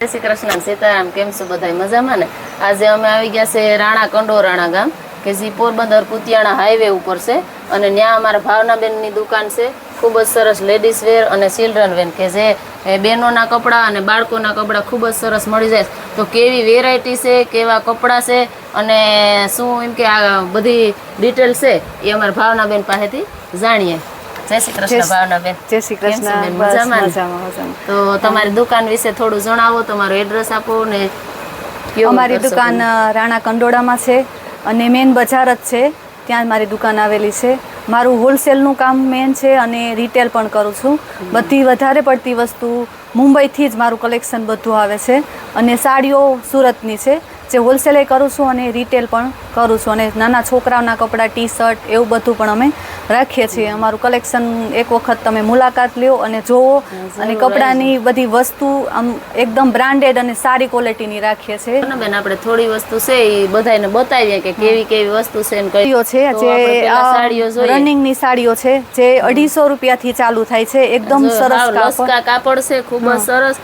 જય શ્રી કૃષ્ણ સીતારામ, કેમ છો બધા મજામાં ને? આજે અમે આવી ગયા છે રાણા કંડોરાણા ગામ, કે જે પોરબંદર કુતિયાણા હાઈવે ઉપર છે. અને ત્યાં અમારા ભાવનાબેનની દુકાન છે. ખૂબ જ સરસ લેડીઝ વેર અને ચિલ્ડ્રન વેર કે જે બહેનોના કપડાં અને બાળકોના કપડાં ખૂબ જ સરસ મળી જાય. તો કેવી વેરાયટી છે, કેવા કપડાં છે, અને શું એમ કે આ બધી ડિટેલ છે, એ અમારા ભાવનાબેન પાસેથી જાણીએ. જય શ્રી કૃષ્ણ ભાવનાબેન. જય શ્રી? કૃષ્ણ મજામાં તો તમારી દુકાન વિશે થોડું જણાવો તમારું એડ્રેસ આપો ને અમારી દુકાન રાણા કંડોળામાં છે અને મેન બજાર જ છે. ત્યાં મારી દુકાન આવેલી છે. મારું હોલસેલનું કામ મેન છે અને રિટેલ પણ કરું છું. બધી વધારે પડતી વસ્તુ મુંબઈથી જ મારું કલેક્શન બધું આવે છે. અને સાડીઓ સુરતની છે. જે હોલસેલે કરું છું અને રિટેલ પણ કરું છું. અને નાના છોકરાઓના કપડાં ટી શર્ટ એવું બધું પણ અમે રાખીએ છીએ. અમારું કલેક્શન એક વખત તમે મુલાકાત લ્યો અને જોવો. અને કપડાની બધી વસ્તુ આમ એકદમ બ્રાન્ડેડ અને સારી ક્વોલિટીની રાખીએ છીએ. બેન આપણે થોડી વસ્તુ છે એ બધાને બતાવીએ કે કેવી કેવી વસ્તુ છે સાડીઓ છે જે રનિંગની સાડીઓ છે જે અઢીસો રૂપિયાથી ચાલુ થાય છે. એકદમ સરસ કાપડ. છે ખૂબ જ સરસ.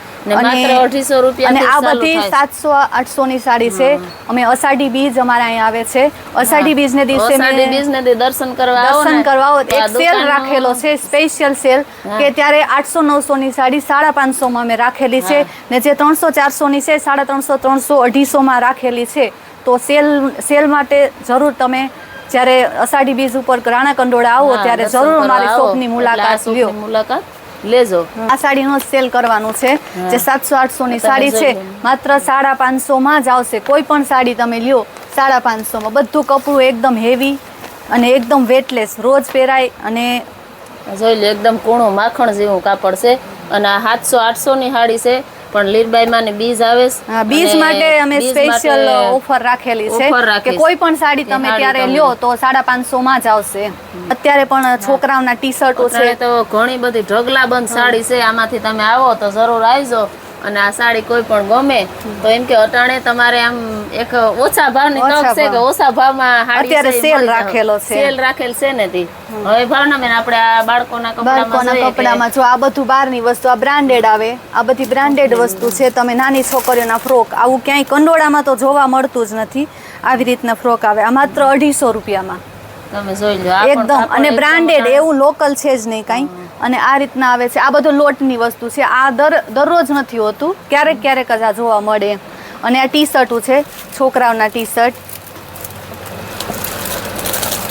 અને- આ બધી સાતસો આઠસો ની સાડી છે. અમે અષાઢી બીજ અમારા અહીંયા આવે છે. અષાઢી બીજ ને દિવસે દર્શન કરવા દર્શન કરવા એક સેલ રાખેલો છે સ્પેશિયલ સેલ કે ત્યારે આઠસો નવસો ની સાડી સાડા પાંચસો માં અમે રાખેલી છે ને જે ત્રણસો ચારસો ની છે સાડા ત્રણસો ત્રણસો અઢીસો માં રાખેલી છે. તો સેલ સેલ માટે જરૂર તમે જ્યારે અષાઢી બીજ ઉપર રાણા કંડોળા આવો ત્યારે જરૂર અમારી. શોપની મુલાકાત લ્યો. મુલાકાત. લેજો. આ સાડીનો સેલ કરવાનું છે જે સાતસો આઠસો ની સાડી છે માત્ર સાડા પાંચસો માં જ આવશે. કોઈ પણ સાડી તમે લ્યો સાડા પાંચસો માં બધું કપડું એકદમ હેવી અને એકદમ વેટલેસ રોજ પહેરાય અને જોઈ લો એકદમ કૂણું માખણ જેવું કાપડ છે. અને આ સાતસો આઠસો ની સાડી છે. પણ લીરબાઈમાં ને બીજ આવે છે. બીજ માટે અમે સ્પેશિયલ ઓફર રાખેલી છે કે કોઈ પણ સાડી તમે ત્યારે લ્યો તો સાડા પાંચસો માં જ આવશે. અત્યારે પણ છોકરાઓના ટી શર્ટો છે. તો ઘણી બધી ઢગલાબંધ સાડી છે. આમાંથી તમે આવો તો જરૂર આવજો. અને આ સાડી કોઈ પણ ગમે તો એમ કે અટાણે તમારે આમ એક ઓછા ભાવની ની તક છે કે ઓછા ભાવમાં અત્યારે જાય. રાખેલો છે. સેલ રાખેલ છે ને તી. હવે ભાવના બેન આપણે આ બાળકોના કપડામાં કપડામાં જો આ બધું બહારની વસ્તુ આ બ્રાન્ડેડ આવે આ બધી બ્રાન્ડેડ વસ્તુ છે તમે નાની છોકરીઓના ફ્રોક આવું ક્યાંય કંડોળામાં તો જોવા મળતું જ નથી. આવી રીતના ફ્રોક આવે આ માત્ર અઢીસો રૂપિયામાં. તમે જોઈ લો એકદમ અને બ્રાન્ડેડ એવું લોકલ છે જ નહીં કાંઈ. અને આ રીતના આવે છે. આ બધું લોટની વસ્તુ છે. આ દર, દરરોજ નથી હોતું. ક્યારેક ક્યારેક જ આ જોવા મળે. અને આ ટી શર્ટો છે, છોકરાઓના ટી શર્ટ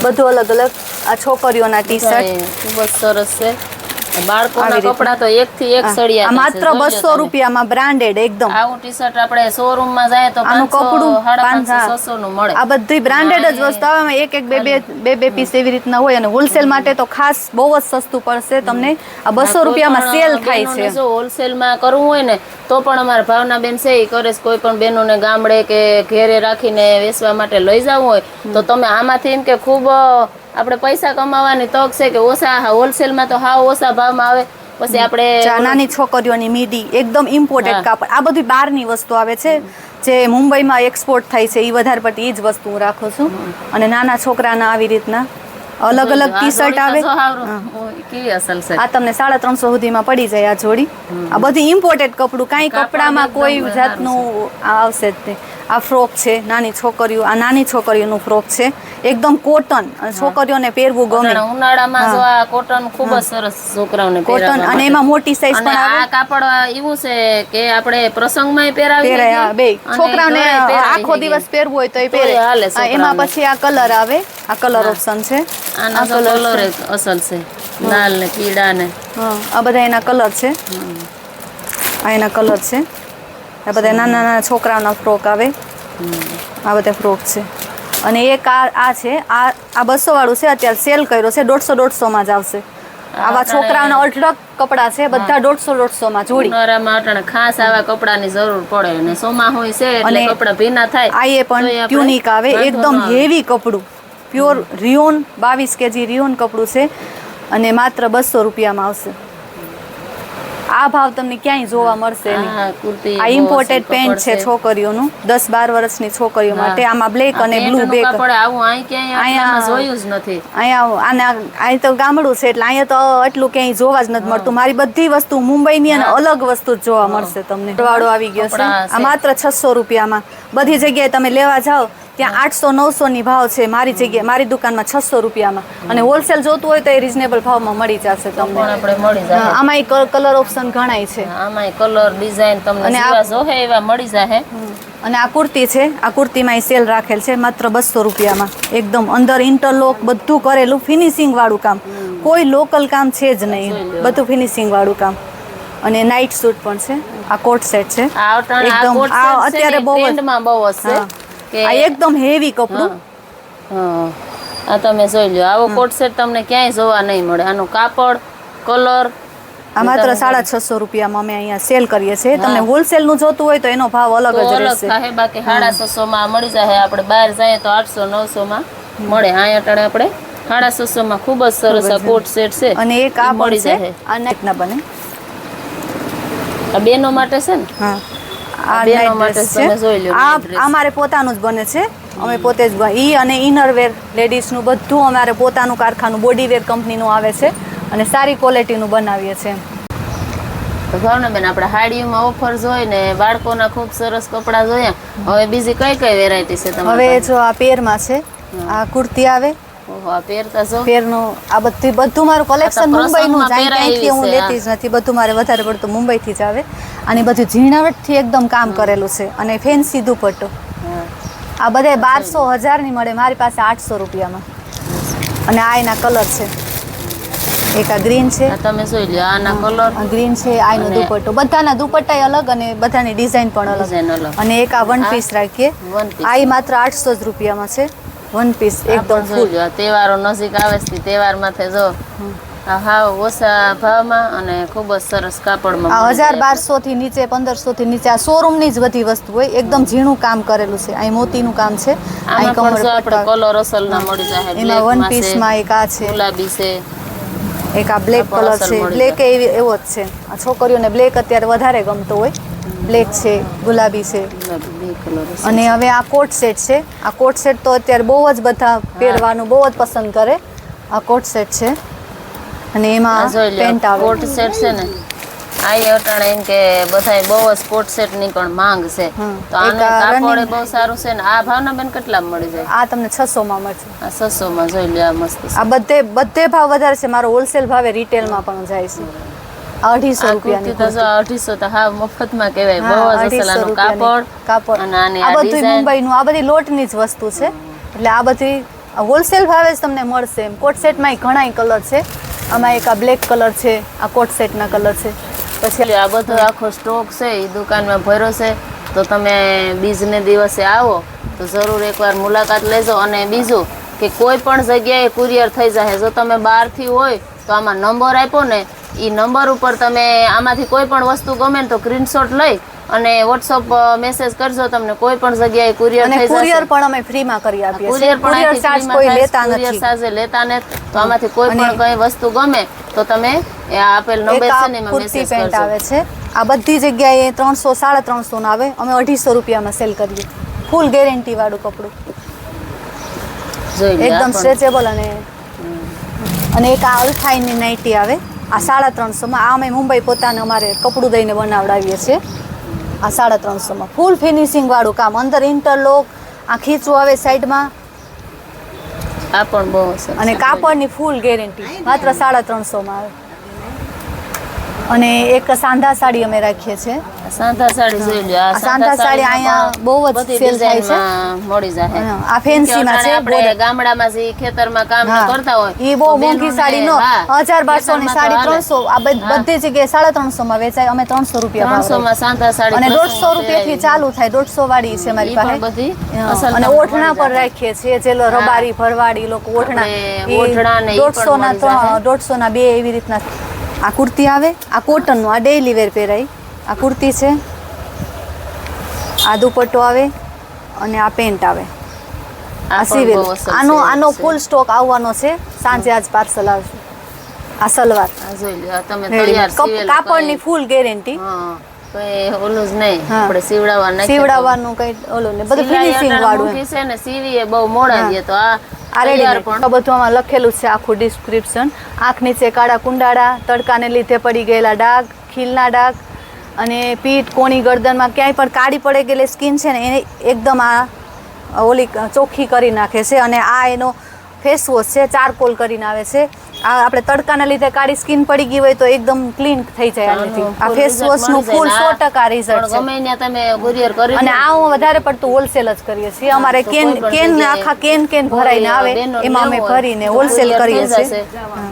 બધું અલગ અલગ. આ છોકરીઓના ટી શર્ટ ખૂબ જ સરસ છે. બાળકોના કપડા તો એક થી એક સળિયા માત્ર બસો રૂપિયામાં બ્રાન્ડેડ એકદમ. આવું ટી શર્ટ આપણે શોરૂમમાં જાય તો આનું કપડું છસો નું મળે. આ બધી બ્રાન્ડેડ જ વસ્તુ આવે એક એક બે બે બે બે પીસ એવી રીતના હોય અને હોલસેલ માટે તો ખાસ બહુ જ સસ્તું પડશે તમને. આ બસો રૂપિયામાં સેલ થાય છે. જો હોલસેલમાં કરવું હોય ને તો પણ અમારા ભાવના બેન છે એ કરે છે કોઈ પણ બહેનોને ગામડે કે ઘેરે રાખીને વેચવા માટે લઈ જવું હોય તો તમે આમાંથી એમ કે ખૂબ આપણે પૈસા કમાવાની તક છે કે ઓછા હોલસેલમાં તો હાવ ઓછા ભાવમાં આવે. પછી આપણે નાની છોકરીઓની મીડી એકદમ ઇમ્પોર્ટેડ કાપડ. આ બધી બહારની વસ્તુ આવે છે જે મુંબઈમાં એક્સપોર્ટ થાય છે એ વધારે પડતી એ જ વસ્તુ હું રાખું છું. અને નાના છોકરાના આવી રીતના અલગ અલગ ટી શર્ટ આવે. આ તમને સાડા ત્રણસો સુધીમાં પડી જાય આ જોડી. આ બધી ઇમ્પોર્ટેડ કપડું કાંઈ કપડામાં કોઈ જાતનું આવશે જ નહીં. આ ફ્રોક છે નાની છોકરીઓ આ નાની છોકરીઓનું ફ્રોક છે. એકદમ કોટન. છોકરીઓને પહેરવું ગમે. ઉનાળામાં જો આ કોટન ખૂબ જ સરસ છોકરાઓને કોટન અને એમાં મોટી સાઈઝ પણ આવે. આ કાપડ એવું છે કે આપણે પ્રસંગમાં પહેરાવી બે. છોકરાને છોકરાઓને આખો દિવસ પહેરવું હોય તો એ પહેરે. એમાં પછી આ કલર આવે. આ કલર ઓપ્શન છે. આના કલર અસલ છે. લાલ ને પીળા ને. આ બધા એના કલર છે. આ એના કલર છે. આ બધા નાના નાના છોકરાઓના ફ્રોક આવે. આ બધા ફ્રોક છે. અને એક આ આ છે. આ આ બસો વાળું છે અત્યારે સેલ કર્યો છે દોઢસો દોઢસો માં જ આવશે. આવા છોકરાઓના અઢળક કપડા છે બધા દોઢસો દોઢસો માં જોડી. ઉનાળામાં અટાણે ખાસ આવા કપડાની જરૂર પડે અને સોમા હોય છે એટલે કપડા ભીના થાય. આ એ પણ ટ્યુનિક આવે એકદમ હેવી કપડું. પ્યોર રિયોન બાવીસ કેજી રિયોન કપડું છે. અને માત્ર બસો રૂપિયામાં આવશે. આ ભાવ તમને ક્યાંય જોવા મળશે નહીં. આ ઇમ્પોર્ટેડ પેન્ટ છે છોકરીઓનું. દસ બાર વર્ષની છોકરીઓ માટે આમાં બ્લેક અને બ્લુ બે અહીંયા- તો ગામડું છે એટલે અહીંયા તો એટલું ક્યાંય જોવા જ નથી મળતું. મારી બધી વસ્તુ મુંબઈની અને અલગ વસ્તુ જ જોવા મળશે તમને. વાળો આવી ગયો છે. આ માત્ર છસો રૂપિયામાં. બધી જગ્યાએ તમે લેવા જાઓ ત્યાં આઠસો નવસો ની ભાવ છે મારી જગ્યાએ મારી દુકાનમાં છસો રૂપિયામાં. અને હોલસેલ જોતું હોય તો એ રિઝનેબલ ભાવમાં મળી જશે તમને. આપણે મળી જાય આમાં કલર ઓપ્શન ઘણાય છે. આમાંય કલર ડિઝાઇન તમને અને જોહે એવા મળી જાય અને આ કુર્તી છે આ કુર્તીમાં એ સેલ રાખેલ છે માત્ર બસો રૂપિયામાં. એકદમ અંદર ઇન્ટરલોક બધું કરેલું ફિનિશિંગ વાળું કામ. કોઈ લોકલ કામ છે જ નહીં. બધું ફિનિશિંગ વાળું કામ. અને નાઇટ સૂટ પણ છે આ કોટ સેટ છે. આ અત્યારે બહુ બહુ જ હા. કે આ એકદમ હેવી કપડું. હા આ તમે જોઈ લો આવો કોટ સેટ તમને ક્યાંય જોવા નહીં મળે. આનું કાપડ કલર આ માત્ર સાડા છસો રૂપિયામાં અમે અહીંયા સેલ કરીએ છીએ. તમને હોલસેલનું જોતું હોય તો એનો ભાવ અલગ જ અલગ રહેશે. થાય બાકી સાડા છસો માં મળી જાય. આપણે બહાર જઈએ તો આઠસો નવસો માં મળે. અહીંયા અટાણે આપણે સાડા છસો માં ખૂબ જ સરસ આ કોટ સેટ છે. અને એક આ મળી જાય. આ નાઇટ ના બને. આ બેનો માટે છે ને? હા. આ નાઇટ ડ્રેસ છે. આ અમારે પોતાનું જ બને છે. અમે પોતે જ ઈ અને ઇનરવેર લેડીઝનું બધું અમારે પોતાનું કારખાનું બોડી વેર કંપનીનું આવે છે અને સારી ક્વોલિટીનું બનાવીએ છીએ તો ભાવનાબેન આપણે હાડીઓમાં ઓફર જોઈ ને બાળકોના ખૂબ સરસ કપડાં જોયા. હવે બીજી કઈ કઈ વેરાયટી છે હવે જો આ પેરમાં છે આ કુર્તી આવે પહેરતા જો. પેરનું આ બધી બધું મારું કલેક્શન મુંબઈનું ક્યાંયથી હું લેતી જ નથી બધું મારે વધારે પડતું મુંબઈથી જ આવે. અને બધું ઝીણાવટથી એકદમ કામ કરેલું છે. અને ફેન્સી દુપટ્ટો. આ બધે બારસો હજારની મળે મારી પાસે આઠસો રૂપિયામાં. અને આ એના કલર છે. એક આ ગ્રીન છે. તમે જોઈ લો આના કલર ગ્રીન છે આનો દુપટ્ટો. બધાના દુપટ્ટા અલગ અને બધાની ડિઝાઇન પણ અલગ. અને એક આ વન પીસ રાખીએ. આ માત્ર આઠસો જ રૂપિયામાં છે. વન પીસ એકદમ ફૂલ તહેવારો નજીક આવે છે તહેવારમાં માથે જો. હાવ ઓછા ભાવમાં અને ખૂબ જ સરસ કાપડમાં હજાર બારસો થી નીચે પંદરસો થી નીચે આ શોરૂમની જ બધી વસ્તુ હોય. એકદમ ઝીણું કામ કરેલું છે. અહીં મોતીનું કામ છે. આમાં પણ આપણે. કલર અસલના મળી જાય. એમાં વન પીસમાં એક આ છે. ગુલાબી છે. એક આ બ્લેક કલર છે. બ્લેક એવી એવો જ છે. આ છોકરીઓને બ્લેક અત્યારે વધારે ગમતો હોય. બ્લેક છે ગુલાબી છે. અને હવે આ કોટ સેટ છે. આ કોટ સેટ તો અત્યારે બહુ જ બધા પહેરવાનું બહુ જ પસંદ કરે. આ કોટ સેટ છે. અને એમાં પેન્ટ આવે. કોટ સેટ છે ને. આ અટાણે એમ કે બધાય બહુ જ કોટ સેટની પણ માંગ છે. તો આનું આ કાપડ બહુ સારું છે ને. આ ભાવના બેન કેટલા મળી જાય? આ તમને છસો માં મળશે. આ છસો માં જોઈ લે આ મસ્ત આ બધે બધે ભાવ વધારે છે. મારો હોલસેલ ભાવે રિટેલમાં પણ જાય છે. અઢીસો તો અઢીસો તો હા મફતમાં કહેવાય. બહુ. કાપડ કાપડ. અને આ બધું મુંબઈનું આ બધી લોટની જ વસ્તુ છે. એટલે આ બધી હોલસેલ ભાવે જ તમને મળશે એમ. કોટ સેટમાં ઘણા કલર છે. આમાં એક આ બ્લેક કલર છે આ કોટ સેટના કલર છે. પછી આ બધો આખો સ્ટોક છે એ દુકાનમાં ભર્યો છે. તો તમે બીજને દિવસે આવો તો જરૂર એકવાર મુલાકાત લેજો. અને બીજું કે કોઈ પણ જગ્યાએ કુરિયર થઈ જાય જો તમે બહારથી હોય તો આમાં નંબર આપ્યો ને એ નંબર ઉપર તમે આમાંથી કોઈ પણ વસ્તુ ગમે તો સ્ક્રીનશોટ લઈ અને વોટ્સઅપ મેસેજ કરજો તમને. કોઈ પણ જગ્યાએ કુરિયર થઈ જશે. કુરિયર પણ અમે ફ્રીમાં કરી આપીએ કુરિયર પણ ચાર્જ કોઈ લેતા નથી. કુરિયર ચાર્જ લેતા ને તો આમાંથી કોઈ પણ કઈ વસ્તુ ગમે તો તમે આપેલ નંબર છે ને મેસેજ કરજો. આવે છે. આ બધી જગ્યાએ ત્રણસો સાડા ત્રણસો ના આવે. અમે અઢીસો રૂપિયામાં સેલ કરીએ. ફૂલ ગેરંટી વાળું કપડું. એકદમ સ્ટ્રેચેબલ અને અને એક આ અલ્ફાઇનની નાઇટી આવે. આ સાડા ત્રણસોમાં આ અમે મુંબઈ પોતાને અમારે કપડું દઈને બનાવડાવીએ છીએ. આ સાડા ત્રણસોમાં. ફૂલ ફિનિશિંગવાળું કામ. અંદર ઇન્ટરલોક આ ખીચું આવે સાઈડમાં. આ પણ બહુ અને કાપડની ફૂલ ગેરંટી માત્ર સાડા ત્રણસોમાં આવે. અને એક સાંધા સાડી અમે રાખીએ છીએ. સાંધા સાડી જોઈ આ સાંધા સાડી અહીંયા બહુ જ બધી થાય છે. મળી જાય. આ ફેન્સી માં છે, આપણે ગામડામાં જે ખેતરમાં કામ કરતા હોય એ બહુ મોંઘી સાડી નો હા, હજાર બારસો ની સાડી હાલે. ત્રણસો આ બધી જગ્યાએ સાડા ત્રણસો માં વેચાય અમે ત્રણસો રૂપિયા ભાવ. 300 માં સાંધા સાડી અને પ્રસંગમાં દોઢસો રૂપિયા થી ચાલુ થાય દોઢસો વાળી છે મારી પાસે. બધી અને ઓઠણા પર રાખીએ છીએ જે રબારી ભરવાડી લોકો ઓઠણા ઓઠણા ને ઈ પણ દોઢસો ના મળી જાય. દોઢસો ના બે એવી રીતના આ કુર્તી આવે? આ કોટનનું આ ડેઇલી વેર પહેરાય. આ કુર્તી છે. આ દુપટ્ટો આવે અને આ પેન્ટ આવે. આ સિવિલ આનો આનો ફૂલ સ્ટોક આવવાનો છે. સાંજે આજ પાર્સલ આવશે. આ સલવાર. રેડીમેડ. કાપડની ફૂલ ગેરંટી ઓલું જ નહીં. આપણે સીવડાવવા સીવડાવવાનું કઈ ઓલું ને બધું ફિનિશિંગ વાળું છે ને સીવીએ બહુ મોડા દે તો આ આ રેડીમેડ બધું આમાં લખેલું છે આખું ડિસ્ક્રિપ્શન આંખ નીચે કાળા કુંડાળા તડકાને લીધે પડી ગયેલા ડાઘ ખીલના ડાઘ અને પીઠ કોણી ગરદનમાં ક્યાંય પણ કાળી પડી ગયેલી સ્કિન છે ને એને એકદમ આ ઓલી ચોખ્ખી કરી નાખે છે. અને આ એનો ફેસ વોશ છે ચારકોલ કરીને આવે છે. આ આપણે તડકાના લીધે કાળી સ્કિન પડી ગઈ હોય તો એકદમ ક્લીન થઈ જાય આનાથી. આ ફેસવોશ ફેસ વોશનું ફૂલ. સો ટકા રિઝલ્ટ છે. તમે કુરિયર કરી અને આ હું વધારે પડતું હોલસેલ જ કરીએ છીએ. અમારે કેન કેન આખા કેન કેન ભરાઈને આવે. એમાં અમે ભરીને હોલસેલ કરીએ છીએ.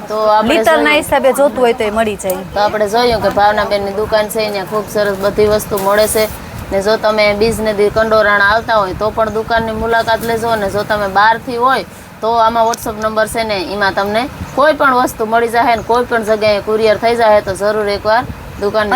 તો લીટરના જોયું- હિસાબે જોતું હોય તો એ મળી જાય. તો આપણે જોયું કે ભાવનાબેનની દુકાન છે ત્યાં ખૂબ સરસ બધી વસ્તુ મળે છે. ને જો તમે બીજનદી કંડોરાણા આવતા હોય તો પણ દુકાનની મુલાકાત લેજો. અને જો તમે બહારથી હોય તો આમાં વોટ્સઅપ નંબર છે ને એમાં તમને કોઈ પણ વસ્તુ મળી જાય ને કોઈ પણ જગ્યાએ કુરિયર થઈ જાય તો જરૂર એકવાર દુકાન